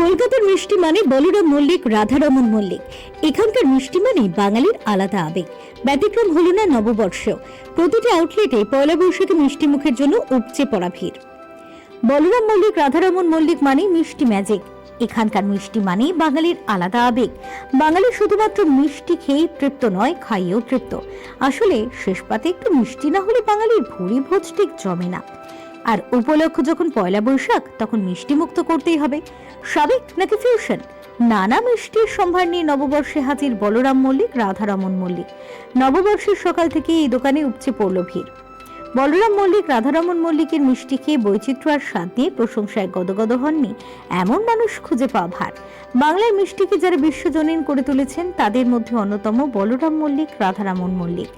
কলকাতার মিষ্টি মানে বলরাম মল্লিক, রাধারমন মল্লিক। এখানকার মিষ্টি মানে বাঙালির আলাদা আবেগ। ব্যতিক্রম হল না নববর্ষ। প্রতিটি আউটলেটে পয়লা বৈশাখী মিষ্টি মুখের জন্য উপচে পড়া ভিড়। বলরাম মল্লিক, রাধারমন মল্লিক মানে মিষ্টি ম্যাজিক এখানকার মিষ্টি মানে বাঙালির আলাদা আবেগ। বাঙালি শুধুমাত্র মিষ্টি খেয়েই তৃপ্ত নয়, খাইয়েও তৃপ্ত। আসলে শেষ পাতে একটু মিষ্টি না হলে বাঙালির ভুরি ভোজ ঠিক জমে না। আর উপলক্ষ যখন পয়লা বৈশাখ, তখন মিষ্টি মুক্ত করতেই হবে। সাবেক নাকি ফিউশন নানা মিষ্টির সম্ভার নিয়ে নববর্ষে হাজির বলরাম মল্লিক, রাধারমন মল্লিক। নববর্ষের সকাল থেকে এই দোকানে উপচে পড়ল ভিড়। বলরাম মল্লিক, রাধারমন মল্লিকের মিষ্টি খেয়ে বৈচিত্র্য আর স্বাদ নিয়ে প্রশংসায় গদগদ হননি এমন মানুষ খুঁজে পাওয়া ভার। বাংলার মিষ্টিকে যারা বিশ্বজনীন করে তুলেছেন, তাদের মধ্যে অন্যতম বলরাম মল্লিক, রাধারামন মল্লিক।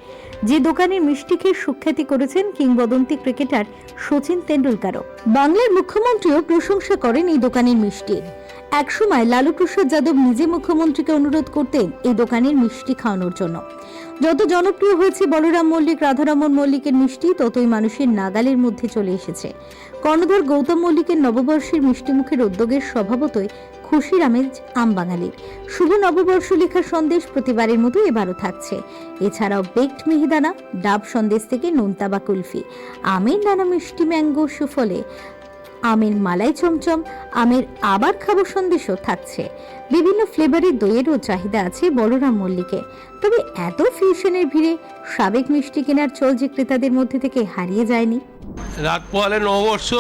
যে দোকানের মিষ্টি খেয়ে সুখ্যাতি করেছেন কিংবদন্তি ক্রিকেটার সচিন তেন্ডুলকারও। বাংলার মুখ্যমন্ত্রীও প্রশংসা করেন এই দোকানের মিষ্টির একসময় লালু প্রসাদ যাদব নিজে মুখ্যমন্ত্রীকে অনুরোধ করতেন এই দোকানের মিষ্টি খাওয়ানোর জন্য। যত জনপ্রিয় হয়েছে বলরাম মল্লিক, রাধারমন মল্লিকের মিষ্টি, ততই মানুষের নাগালের মধ্যে চলে এসেছে। কর্ণধর গৌতম মল্লিকের নববর্ষের মিষ্টিমুখের উদ্যোগের স্বভাবতই খুশির আমেজ আম বাঙালির শুভ নববর্ষ লেখার সন্দেশ প্রতিবারের মতো এবারও থাকছে। এছাড়াও বেকড মিহিদানা, ডাব সন্দেশ থেকে নোনতা বা কুলফি, আমের নানা মিষ্টি ম্যাঙ্গো সুফলে। আমের মালাই চমচম, আমের আবার খাব সন্দেশও থাকছে। বিভিন্ন ফ্লেভারের দইয়েরও চাহিদা আছে বলরাম মল্লিকে তবে এত ফিউশনের ভিড়ে সাবেক মিষ্টি কেনার চল যে ক্রেতাদের মধ্যে থেকে হারিয়ে যায়নি। রাত পোহালে নববর্ষ,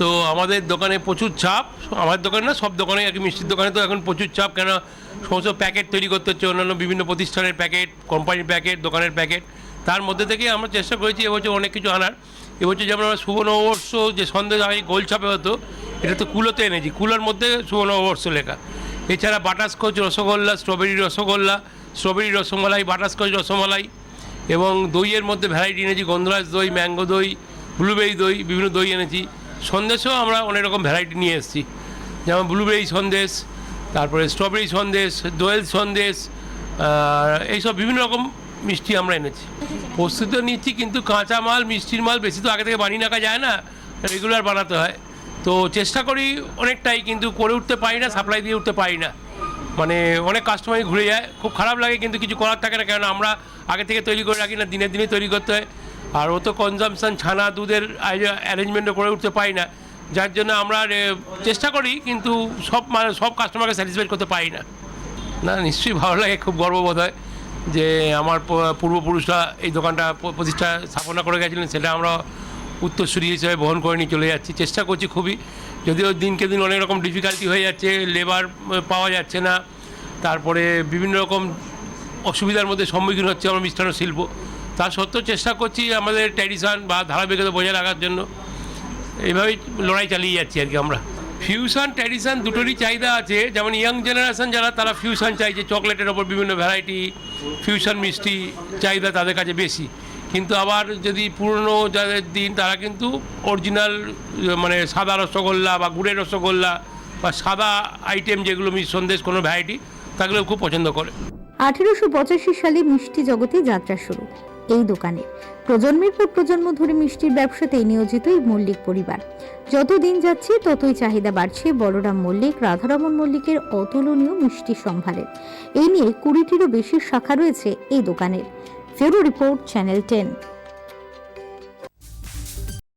তো আমাদের দোকানে প্রচুর চাপ। আমার দোকানে না, সব দোকানে আর কি মিষ্টির দোকানে তো এখন প্রচুর চাপ কেন সমস্ত প্যাকেট তৈরি করতে হচ্ছে, অন্যান্য বিভিন্ন প্রতিষ্ঠানের প্যাকেট কোম্পানির প্যাকেট, দোকানের প্যাকেট। তার মধ্যে থেকে আমরা চেষ্টা করেছি এবছর অনেক কিছু আনার। এবছর যেমন আমরা নববর্ষ যে সন্দেশ আগে গোল ছাপে হতো, এটা তো কুলোতে এনেছি। কুলোর মধ্যে নববর্ষ লেখা। এছাড়া butterscotch rasgulla, strawberry rasgulla, strawberry rasmalai butterscotch rasmalai এবং দইয়ের মধ্যে ভ্যারাইটি এনেছি, গন্ধরাজ দই, ম্যাঙ্গো দই, ব্লুবেরি দই, বিভিন্ন দই এনেছি। সন্দেশেও আমরা অনেক রকম ভ্যারাইটি নিয়ে এসেছি। যেমন ব্লুবেরি সন্দেশ, তারপরে স্ট্রবেরি সন্দেশ, দোয়েল সন্দেশ এইসব বিভিন্ন রকম মিষ্টি আমরা এনেছি। প্রস্তুত নিচ্ছি, কিন্তু কাঁচা মাল, মিষ্টির মাল বেশি তো আগে থেকে বানিয়ে রাখা যায় না, রেগুলার বানাতে হয়। তো চেষ্টা করি অনেকটাই, কিন্তু করে উঠতে পারি না সাপ্লাই দিয়ে উঠতে পারি না। মানে অনেক কাস্টমারই ঘুরে যায়, খুব খারাপ লাগে, কিন্তু কিছু করার থাকে না, কেননা আমরা আগে থেকে তৈরি করে রাখি না দিনে দিনে তৈরি করতে হয়। আর ও তো কনজামশান ছানা, দুধের অ্যারেঞ্জমেন্টও করে উঠতে পারি না। যার জন্য আমরা চেষ্টা করি, কিন্তু সব মানে সব কাস্টমারকে স্যাটিসফাইড করতে পারি না। না, নিশ্চয়ই ভালো লাগে, খুব গর্ববোধ হয়। যে আমার পূর্বপুরুষরা এই দোকানটা প্রতিষ্ঠা স্থাপনা করে গেছিলেন, সেটা আমরা উত্তরসূরি হিসেবে বহন করে নিয়ে চলে যাচ্ছি। চেষ্টা করছি খুবই, যদিও দিনকে দিন অনেক রকম ডিফিকাল্টি হয়ে যাচ্ছে লেবার পাওয়া যাচ্ছে না। তারপরে বিভিন্ন রকম অসুবিধার মধ্যে সম্মুখীন হচ্ছে আমার মিষ্টান্ন শিল্প। তা সত্ত্বেও চেষ্টা করছি আমাদের ট্র্যাডিশন বা ধারাবাহিকতা বজায় রাখার জন্য। এইভাবেই লড়াই চালিয়ে যাচ্ছি আর কি আমরা। ফিউশন ট্র্যাডিশন দুটোরই চাহিদা আছে। যেমন ইয়াং জেনারেশন যারা, তারা ফিউশন চাইছে চকলেটের ওপর বিভিন্ন ভ্যারাইটি ফিউশন মিষ্টি চাহিদা তাদের কাছে বেশি। কিন্তু আবার যদি পুরনো যাদের দিন, তারা কিন্তু অরিজিনাল মানে সাদা রসগোল্লা বা গুড়ের রসগোল্লা বা সাদা আইটেম যেগুলো সন্দেশ কোনো ভ্যারাইটি তাগুলো খুব পছন্দ করে। আঠেরোশো পঁচাশি সালে মিষ্টি জগতে যাত্রা শুরু। এই দোকানে। প্রজন্মের পর প্রজন্ম ধরে মিষ্টির ব্যবসাতেই নিয়োজিত এই মল্লিক পরিবার। যত দিন যাচ্ছে, ততই চাহিদা বাড়ছে বলরাম মল্লিক, রাধারমন মল্লিকের অতুলনীয় মিষ্টি সম্ভারে। এই নিয়ে কুড়িটিরও বেশি শাখা রয়েছে এই দোকানের। ফেরো রিপোর্ট, চ্যানেল টেন।